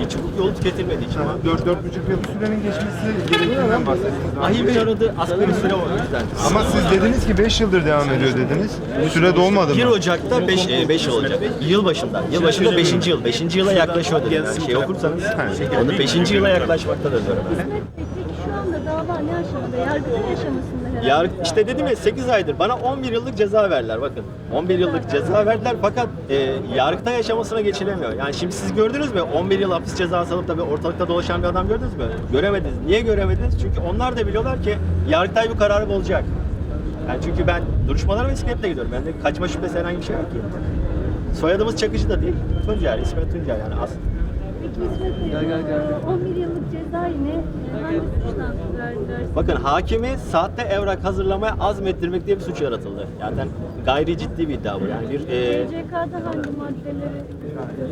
Hiç hukuk yolu tüketilmedi hiç ama. Dört, dört buçuk yıl sürenin geçmesi gerektiğinden bahsettiniz. Ahimin aradığı asgari süre o yüzden. Ama siz dediniz ki 5 yıldır devam ediyor dediniz. Süre dolmadı 1 mı? Ocak'ta 5 5 olacak. Yıl başında. Yıl başında 5. yıl. 5. yıla yaklaşıyor dedim. Ben şey okursanız onu 5. yıla yaklaşmaktadır diyorum. ben. Peki şu anda dava ne aşamada? Yargıtay aşamasında. Yar işte dedim ya 8 aydır bana 11 yıllık ceza verdiler bakın. 11 yıllık ceza verdiler fakat e, yargıtay aşamasına geçilemiyor. Yani şimdi siz gördünüz mü 11 yıl hapis cezası alıp da bir ortalıkta dolaşan bir adam gördünüz mü? Göremediniz. Niye göremediniz? Çünkü onlar da biliyorlar ki yargıtay bu kararı bulacak. Yani çünkü ben duruşmalara bisikletle gidiyorum. Bende kaçma şüphesi herhangi bir şey yok ki. Soyadımız Çakıcı da değil. Tuncer, İsmet Tuncer yani aslında. Peki İsmet Bey, e, 11 yıllık cezayı ne? e, Hangi suçtan verdiler? Bakın hakimi saatte evrak hazırlamaya azmettirmek diye bir suç yaratıldı. Zaten gayri ciddi bir iddia bu. Yani bir e, TCK'da hangi maddeleri?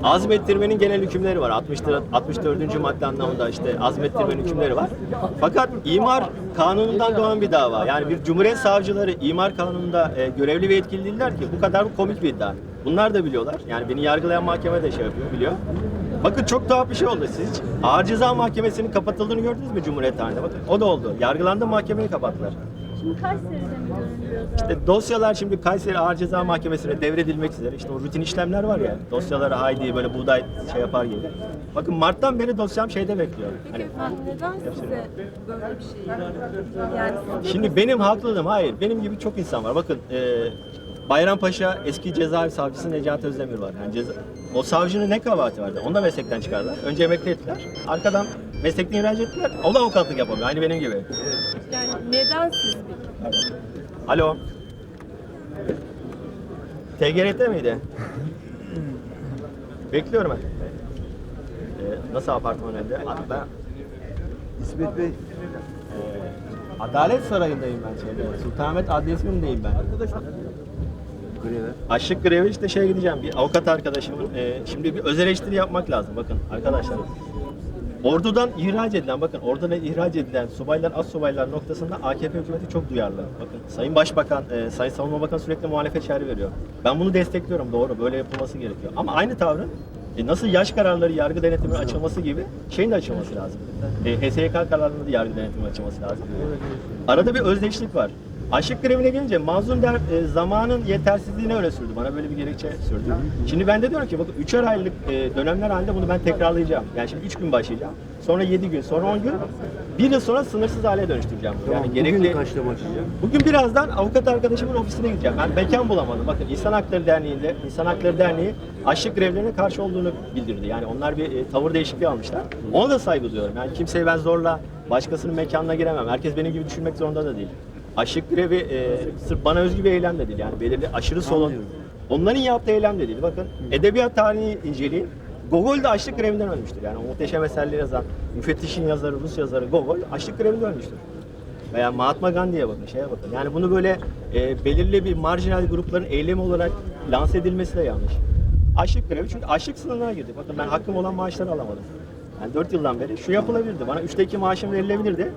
azmettirmenin genel hükümleri var. 64, 64. madde anlamında işte azmettirmenin hükümleri var. Fakat imar kanunundan doğan bir dava. Yani bir cumhuriyet savcıları imar kanununda e, görevli ve yetkili değiller ki. Bu kadar komik bir iddia. Bunlar da biliyorlar. Yani beni yargılayan mahkeme de şey yapıyor, biliyor. Bakın çok tuhaf bir şey oldu. Siz hiç Ağır Ceza Mahkemesi'nin kapatıldığını gördünüz mü Cumhuriyet tarihinde? Bakın o da oldu. Yargılandı mahkemeyi kapattılar. Şimdi Kayseri'de mi görünüyor zaten? İşte dosyalar şimdi Kayseri Ağır Ceza Mahkemesi'ne devredilmek üzere. İşte o rutin işlemler var ya. Dosyaları haydi böyle buğday şey yapar gibi. Bakın Mart'tan beri dosyam şeyde bekliyor. Hani Efendim neden size böyle bir şey? Yani Şimdi benim haklılığım hayır. Benim gibi çok insan var. Bakın e, Bayrampaşa eski cezaevi savcısı Necati Özdemir var. Yani ceza, o savcının ne kabahati vardı? Onu da meslekten çıkardılar. Önce emekli ettiler. Arkadan meslekten ihraç ettiler. O da avukatlık yapamıyor. Aynı benim gibi. yani neden siz peki? Alo. TGRT miydi? Bekliyorum ben. Ee, nasıl apartman evde? Ben İsmet Bey. e, Adalet Sarayı'ndayım ben şeyde. Sultanahmet Adliyesi önündeyim ben. Açlık grevi işte şeye gideceğim. Bir avukat arkadaşımın. e, şimdi bir öz eleştiri yapmak lazım. Bakın arkadaşlar. Ordudan ihraç edilen, bakın oradan ihraç edilen subaylar, az subaylar noktasında AKP hükümeti çok duyarlı. Bakın Sayın Başbakan, e, Sayın Savunma Bakanı sürekli muhalefet şerri veriyor. Ben bunu destekliyorum, doğru. Böyle yapılması gerekiyor. Ama aynı tavrın e, nasıl yaş kararları yargı denetiminin açılması gibi şeyin de açılması lazım. E, HSYK kararlarında da yargı denetiminin açılması lazım. Arada bir özdeşlik var. Aşık grevine gelince Mazlum der e, zamanın yetersizliğine öne sürdü. Bana böyle bir gerekçe sürdü. Şimdi ben de diyorum ki bakın 3'er aylık e, dönemler halinde bunu ben tekrarlayacağım. Yani şimdi 3 gün başlayacağım. Sonra 7 gün, sonra 10 gün. Bir yıl sonra sınırsız hale dönüştüreceğim. bunu. Yani gerekli... kaçta başlayacak? Bugün birazdan avukat arkadaşımın ofisine gideceğim. Ben mekan bulamadım. Bakın İnsan Hakları Derneği'nde, İnsan Hakları Derneği açlık grevlerine karşı olduğunu bildirdi. Yani onlar bir e, tavır değişikliği almışlar. Ona da saygı duyuyorum. Yani kimseyi ben zorla başkasının mekanına giremem. Herkes benim gibi düşünmek zorunda da değil. Açlık grevi e, sırf bana özgü bir eylem de değil. Yani belirli aşırı solun. Onların yaptığı eylem de değil. Bakın edebiyat tarihini inceleyin. Gogol de açlık grevinden ölmüştür. Yani o muhteşem eserleri yazan, müfettişin yazarı, Rus yazarı Gogol açlık grevinde ölmüştür. Veya Mahatma Gandhi'ye bakın, şeye bakın. Yani bunu böyle e, belirli bir marjinal grupların eylemi olarak lanse edilmesi de yanlış. Açlık grevi çünkü açlık sınırına girdi. Bakın ben hakkım olan maaşları alamadım. Yani 4 yıldan beri şu yapılabilirdi. Bana 3'te 2 maaşım verilebilirdi.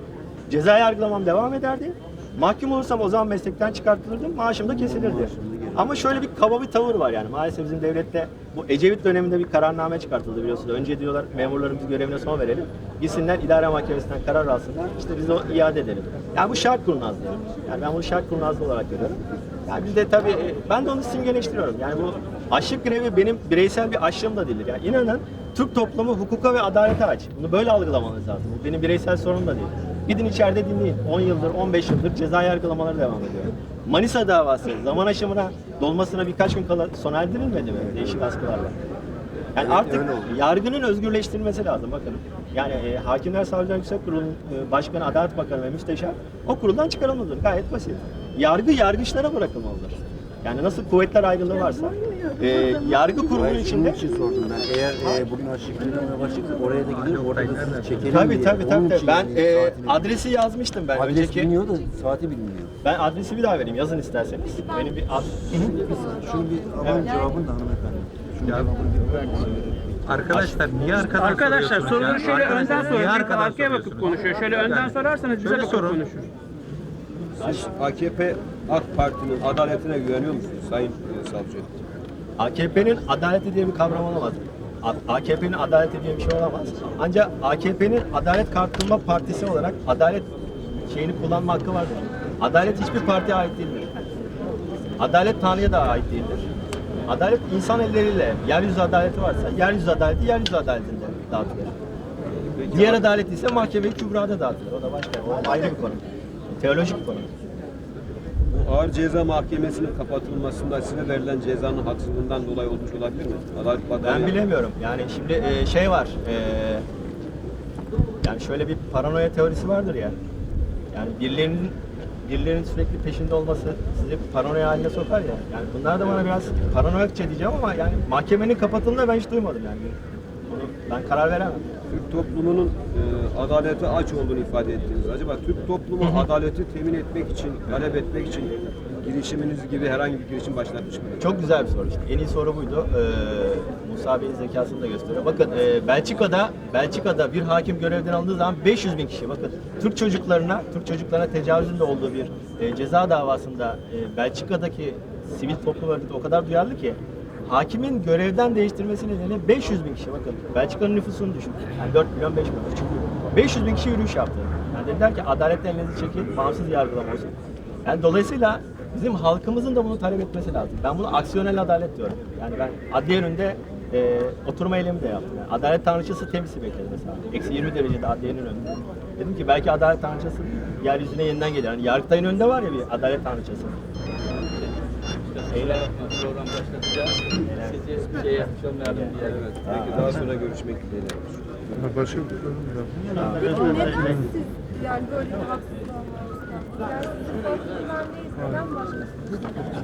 Ceza yargılamam devam ederdi. Mahkum olursam o zaman meslekten çıkartılırdım. Maaşım da kesilirdi. Ama şöyle bir kaba bir tavır var yani. Maalesef bizim devlette bu Ecevit döneminde bir kararname çıkartıldı biliyorsunuz. Önce diyorlar memurlarımız görevine son verelim. Gitsinler idare mahkemesinden karar alsınlar. İşte biz o iade edelim. Yani bu şart kurnazlığı. Yani ben bunu şart kurnazlığı olarak görüyorum. Yani biz de tabii e, ben de onu simgeleştiriyorum. Yani bu açlık grevi benim bireysel bir açlığım da değildir. Yani inanın Türk toplumu hukuka ve adalete aç. Bunu böyle algılamanız lazım. Bu benim bireysel sorunum da değil. Gidin içeride dinleyin. 10 yıldır, 15 yıldır ceza yargılamaları devam ediyor. Manisa davası zaman aşımına dolmasına birkaç gün kala sona erdirilmedi mi değişik askılarla? Yani artık yargının özgürleştirilmesi lazım bakın. Yani e, Hakimler Savcılar Yüksek Kurulu'nun e, Başkanı, Adalet Bakanı ve Müsteşar o kuruldan çıkarılmalıdır. Gayet basit. Yargı yargıçlara bırakılmalıdır. Yani nasıl kuvvetler ayrılığı varsa e, yargı şunun içinde için sordum ben. Eğer e, bugün grevine başlayacaksak oraya da gidiyor, orada da sizi çekelim Tabii diye. tabii Onun tabii. tabii. için Ben e, saatini- adresi yazmıştım ben Adres önceki. biliniyor da saati bilinmiyor. Ben adresi bir daha vereyim yazın isterseniz. Benim bir ad... Şunu bir alalım cevabını da hanımefendi. Şunu cevabını bir Arkadaşlar niye arkadan Arkadaşlar soruyorsunuz soruları ya? şöyle Arkadaşlar, önden sorun. niye Millet arkadan arkaya bakıp soruyorsunuz? konuşuyor. Şöyle önden sorarsanız bize Şöyle bakıp sorun. konuşur. Siz AKP AK Parti'nin adaletine güveniyor musunuz Sayın e, Savcı? AKP'nin adaleti diye bir kavram olamaz. AKP'nin adaleti diye bir şey olamaz. Ancak AKP'nin Adalet Kalkınma Partisi olarak adalet şeyini kullanma hakkı vardır. Adalet hiçbir partiye ait değildir. Adalet Tanrı'ya da ait değildir. Adalet insan elleriyle yeryüzü adaleti varsa yeryüzü adaleti yeryüzü adaletinde dağıtılır. Diğer adalet ise mahkeme-i kübrada dağıtılır. O da başka. O ayrı bir konu. Teolojik bir konu. Ağır ceza mahkemesinin kapatılmasında size verilen cezanın haksızlığından dolayı olmuş olabilir mi? Adalet Bakanı Ben bilemiyorum. Yani şimdi e, şey var. e, yani şöyle bir paranoya teorisi vardır ya. Yani birilerinin birilerinin sürekli peşinde olması sizi paranoya haline sokar ya. Yani bunlar da bana biraz paranoyakça diyeceğim ama yani mahkemenin kapatıldığını ben hiç duymadım yani. Ben karar veremem. Türk toplumunun e, adalete aç olduğunu ifade ettiniz. Acaba Türk toplumu adaleti temin etmek için, talep etmek için girişiminiz gibi herhangi bir girişim başlatmış mı? Çok güzel bir soru işte. En iyi soru buydu. Ee, Musa Bey'in zekasını da gösteriyor. Bakın e, Belçika'da Belçika'da bir hakim görevden alındığı zaman 500 bin kişi bakın Türk çocuklarına Türk çocuklarına tecavüzün de olduğu bir e, ceza davasında e, Belçika'daki sivil toplum örgütü o kadar duyarlı ki hakimin görevden değiştirmesi nedeniyle 500 bin kişi bakın Belçika'nın nüfusunu düşün. Yani 4 milyon 5 milyon. 500 bin kişi yürüyüş yaptı. Yani dediler ki adaletle elinizi çekin, bağımsız yargılama olsun. Yani dolayısıyla bizim halkımızın da bunu talep etmesi lazım. Ben bunu aksiyonel adalet diyorum. Yani ben adliye önünde e, oturma eylemi de yaptım. Yani adalet tanrıçası temsil bekledi mesela. Eksi 20 derecede adliyenin önünde. Dedim ki belki adalet tanrıçası yeryüzüne yeniden gelir. Yani Yargıtay'ın önünde var ya bir adalet tanrıçası. Eylem. program başlatacağız. Sizi şey yapmış olmayalım diye. Evet. Peki daha sonra görüşmek dileğiyle. Başka bir sorun yok. Neden siz yani böyle bir haksızlığa?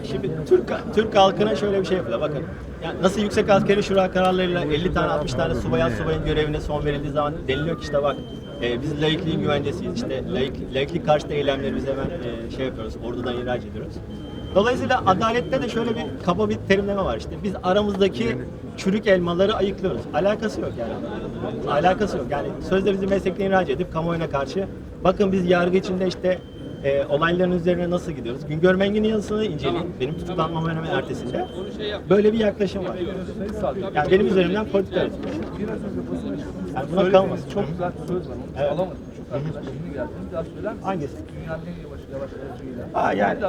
Şimdi Türk Türk halkına şöyle bir şey yapılıyor. Bakın. Yani nasıl yüksek askeri şura kararlarıyla 50 tane 60 tane subayan subayın görevine son verildiği zaman deniliyor ki işte bak e, biz laikliğin güvencesiyiz. İşte laik, laiklik karşıtı eylemleri biz hemen e, şey yapıyoruz. Ordudan ihraç ediyoruz. Dolayısıyla adalette de şöyle bir kaba bir terimleme var işte. Biz aramızdaki çürük elmaları ayıklıyoruz. Alakası yok yani. Alakası yok. Yani sözde bizi meslekten ihraç edip kamuoyuna karşı bakın biz yargı içinde işte e, olayların üzerine nasıl gidiyoruz? Güngör Mengen'in yazısını inceleyin. Benim tutuklanmam hemen ertesinde. Böyle bir yaklaşım var. Yani benim üzerimden politika yapılmış. Yani buna kalmasın. Çok güzel söz var. Evet. Alamadım. Çok arkadaş şimdi geldi. Bir daha söyler misin? Hangisi? Dünyanın Aa, yani.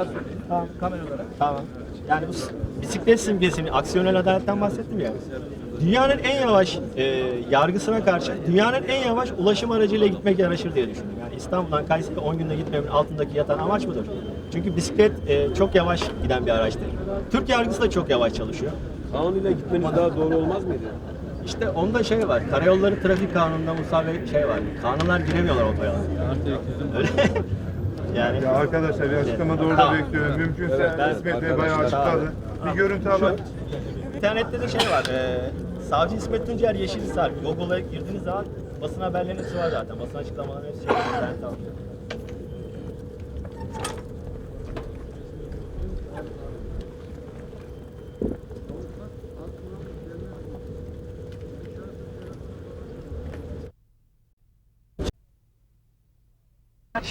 Tamam. Kamera olarak. Tamam. Yani bu bisiklet simgesini, aksiyonel adaletten bahsettim ya. Dünyanın en yavaş e, yargısına karşı dünyanın en yavaş ulaşım aracıyla gitmek yaraşır diye düşündüm. Yani İstanbul'dan Kayseri'ye 10 günde gitmemin altındaki yatan amaç budur. Çünkü bisiklet e, çok yavaş giden bir araçtır. Türk yargısı da çok yavaş çalışıyor. Kanunuyla gitmeniz daha doğru olmaz mıydı? İşte onda şey var, karayolları trafik kanununda Musa Bey şey var, kanunlar giremiyorlar otoyola. Öyle. Yani Ya arkadaşlar bir açıklama doğru Tamam. bekliyorum. Mümkünse Evet, ben- İsmet Bey bayağı açıkladı. Bir görüntü alalım. İnternette de şey var. E, Savcı İsmet Tuncer Yeşilhisar. Google'a girdiğiniz zaman basın haberlerinin hepsi var zaten. Basın açıklamalarının hepsi şey. var.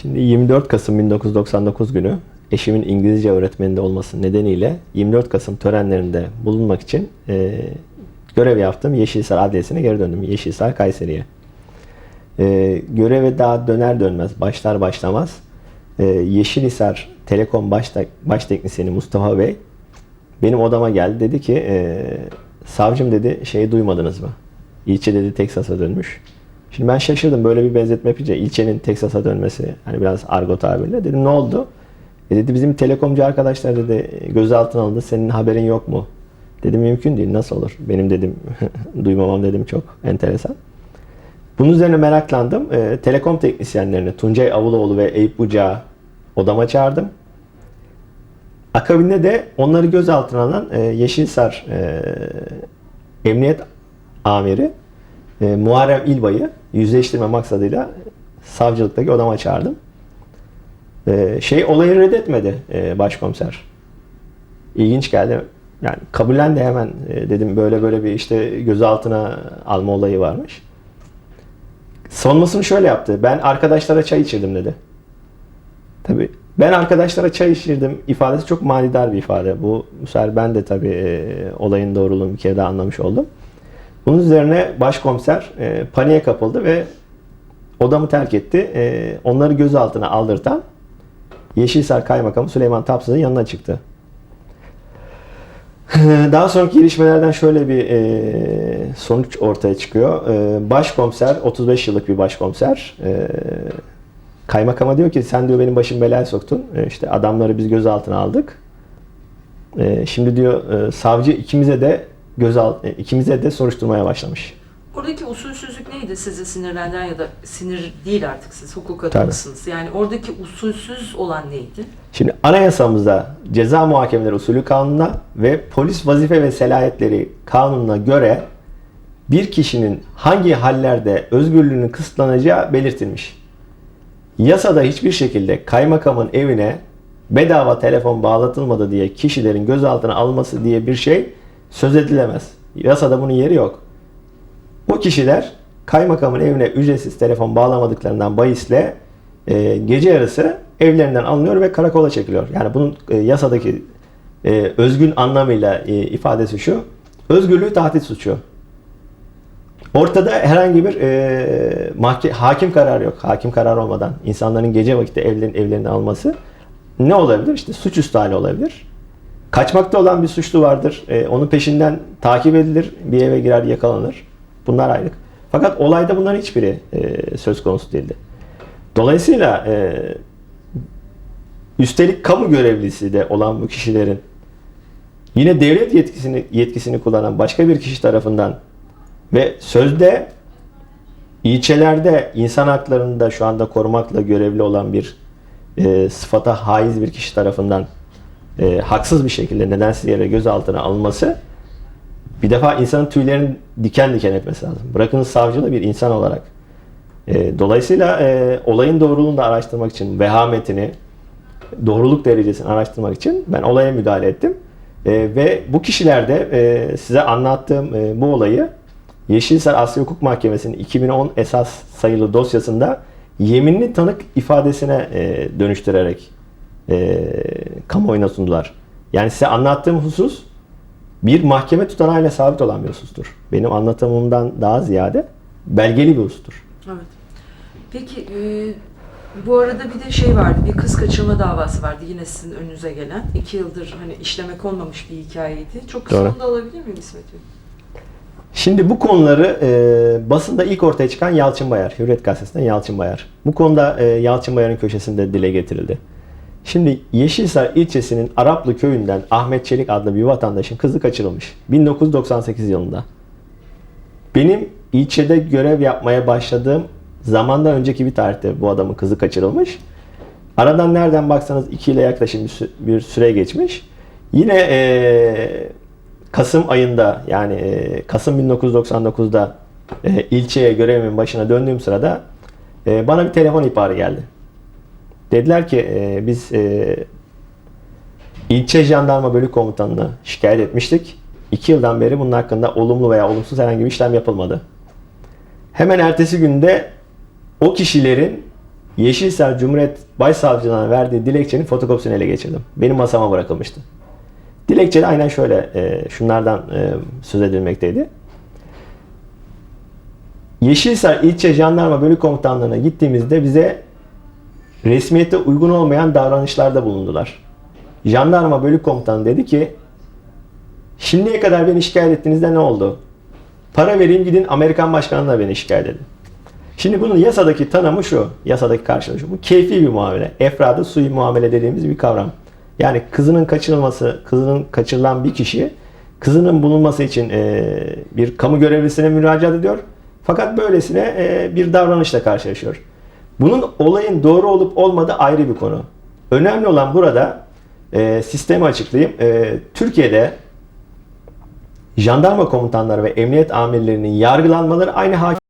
Şimdi 24 Kasım 1999 günü eşimin İngilizce öğretmeninde olması nedeniyle 24 Kasım törenlerinde bulunmak için e, görev yaptım. Yeşilhisar Adliyesi'ne geri döndüm. Yeşilhisar Kayseri'ye. E, göreve daha döner dönmez, başlar başlamaz e, Yeşilhisar Telekom baş, baş teknisyeni Mustafa Bey benim odama geldi. Dedi ki e, savcım dedi şeyi duymadınız mı? İlçe dedi Teksas'a dönmüş. Şimdi ben şaşırdım böyle bir benzetme yapınca ilçenin Teksas'a dönmesi hani biraz argo tabirle. Dedim ne oldu? E dedi bizim telekomcu arkadaşlar dedi gözaltına alındı senin haberin yok mu? Dedim mümkün değil nasıl olur? Benim dedim duymamam dedim çok enteresan. Bunun üzerine meraklandım. E, telekom teknisyenlerini Tuncay Avuloğlu ve Eyüp Bucağı odama çağırdım. Akabinde de onları gözaltına alan e, Yeşilsar e, Emniyet Amiri e, Muharrem İlbay'ı yüzleştirme maksadıyla savcılıktaki odama çağırdım. E, şey olayı reddetmedi e, başkomiser. İlginç geldi. Yani kabullendi hemen e, dedim böyle böyle bir işte gözaltına alma olayı varmış. Savunmasını şöyle yaptı. Ben arkadaşlara çay içirdim dedi. Tabi Ben arkadaşlara çay içirdim ifadesi çok manidar bir ifade. Bu bu sefer ben de tabii e, olayın doğruluğunu bir kere daha anlamış oldum. Bunun üzerine başkomiser e, paniğe kapıldı ve odamı terk etti. E, onları gözaltına aldırtan Yeşilsar Kaymakamı Süleyman Tapsız'ın yanına çıktı. Daha sonraki gelişmelerden şöyle bir e, sonuç ortaya çıkıyor. E, başkomiser, 35 yıllık bir başkomiser, e, kaymakama diyor ki sen diyor benim başım belaya soktun. E, işte adamları biz gözaltına aldık. E, şimdi diyor e, savcı ikimize de gözalt, e, ikimize de soruşturmaya başlamış. Oradaki usulsüzlük neydi sizi sinirlendiren ya da sinir değil artık siz hukuk adamısınız. Yani oradaki usulsüz olan neydi? Şimdi anayasamızda ceza muhakemeleri usulü kanununa ve polis vazife ve selahiyetleri kanununa göre bir kişinin hangi hallerde özgürlüğünün kısıtlanacağı belirtilmiş. Yasada hiçbir şekilde kaymakamın evine bedava telefon bağlatılmadı diye kişilerin gözaltına alınması diye bir şey söz edilemez. Yasada bunun yeri yok. O kişiler kaymakamın evine ücretsiz telefon bağlamadıklarından bahisle e, gece yarısı evlerinden alınıyor ve karakola çekiliyor. Yani bunun e, yasadaki e, özgün anlamıyla e, ifadesi şu. Özgürlüğü tahdit suçu. Ortada herhangi bir e, mahke- hakim kararı yok. Hakim kararı olmadan insanların gece vakitte evlerin evlerini alması ne olabilir? İşte suçüstü hali olabilir. Kaçmakta olan bir suçlu vardır. E, onun peşinden takip edilir. Bir eve girer yakalanır. Bunlar ayrık. Fakat olayda bunların hiçbiri e, söz konusu değildi. Dolayısıyla e, üstelik kamu görevlisi de olan bu kişilerin yine devlet yetkisini yetkisini kullanan başka bir kişi tarafından ve sözde ilçelerde insan haklarını da şu anda korumakla görevli olan bir e, sıfata haiz bir kişi tarafından e, haksız bir şekilde nedensiz yere gözaltına alınması bir defa insanın tüylerini diken diken etmesi lazım. Bırakınız savcı da bir insan olarak. E, dolayısıyla e, olayın doğruluğunu da araştırmak için, vehametini, doğruluk derecesini araştırmak için ben olaya müdahale ettim. E, ve bu kişiler de e, size anlattığım e, bu olayı Yeşilsar Asya Hukuk Mahkemesi'nin 2010 esas sayılı dosyasında yeminli tanık ifadesine e, dönüştürerek e, kamuoyuna sundular. Yani size anlattığım husus bir mahkeme tutanağıyla sabit olan bir husustur. Benim anlatımımdan daha ziyade belgeli bir husustur. Evet. Peki e, bu arada bir de şey vardı, bir kız kaçırma davası vardı yine sizin önünüze gelen. iki yıldır hani işlemek olmamış bir hikayeydi. Çok kısa da alabilir miyim İsmet Bey? Şimdi bu konuları e, basında ilk ortaya çıkan Yalçın Bayar, Hürriyet Gazetesi'nden Yalçın Bayar. Bu konuda e, Yalçın Bayar'ın köşesinde dile getirildi. Şimdi Yeşilsar ilçesinin Araplı köyünden Ahmet Çelik adlı bir vatandaşın kızı kaçırılmış. 1998 yılında. Benim ilçede görev yapmaya başladığım zamandan önceki bir tarihte bu adamın kızı kaçırılmış. Aradan nereden baksanız 2 ile yaklaşık bir, sü- bir süre geçmiş. Yine e, Kasım ayında yani e, Kasım 1999'da e, ilçeye görevimin başına döndüğüm sırada e, bana bir telefon ihbarı geldi. Dediler ki e, biz e, ilçe jandarma bölük komutanına şikayet etmiştik. İki yıldan beri bunun hakkında olumlu veya olumsuz herhangi bir işlem yapılmadı. Hemen ertesi günde o kişilerin Yeşilsar Cumhuriyet Başsavcılığına verdiği dilekçenin fotokopisini ele geçirdim. Benim masama bırakılmıştı. Dilekçede aynen şöyle e, şunlardan e, söz edilmekteydi. Yeşilsar İlçe Jandarma Bölük Komutanlığı'na gittiğimizde bize resmiyete uygun olmayan davranışlarda bulundular. Jandarma Bölük Komutanı dedi ki şimdiye kadar beni şikayet ettiğinizde ne oldu? Para vereyim gidin Amerikan Başkanı'na beni şikayet edin. Şimdi bunun yasadaki tanımı şu, yasadaki karşılığı şu. Bu keyfi bir muamele. Efradı sui muamele dediğimiz bir kavram. Yani kızının kaçırılması, kızının kaçırılan bir kişi kızının bulunması için e, bir kamu görevlisine müracaat ediyor. Fakat böylesine e, bir davranışla karşılaşıyor. Bunun olayın doğru olup olmadığı ayrı bir konu. Önemli olan burada e, sistemi açıklayayım. E, Türkiye'de jandarma komutanları ve emniyet amirlerinin yargılanmaları aynı hakim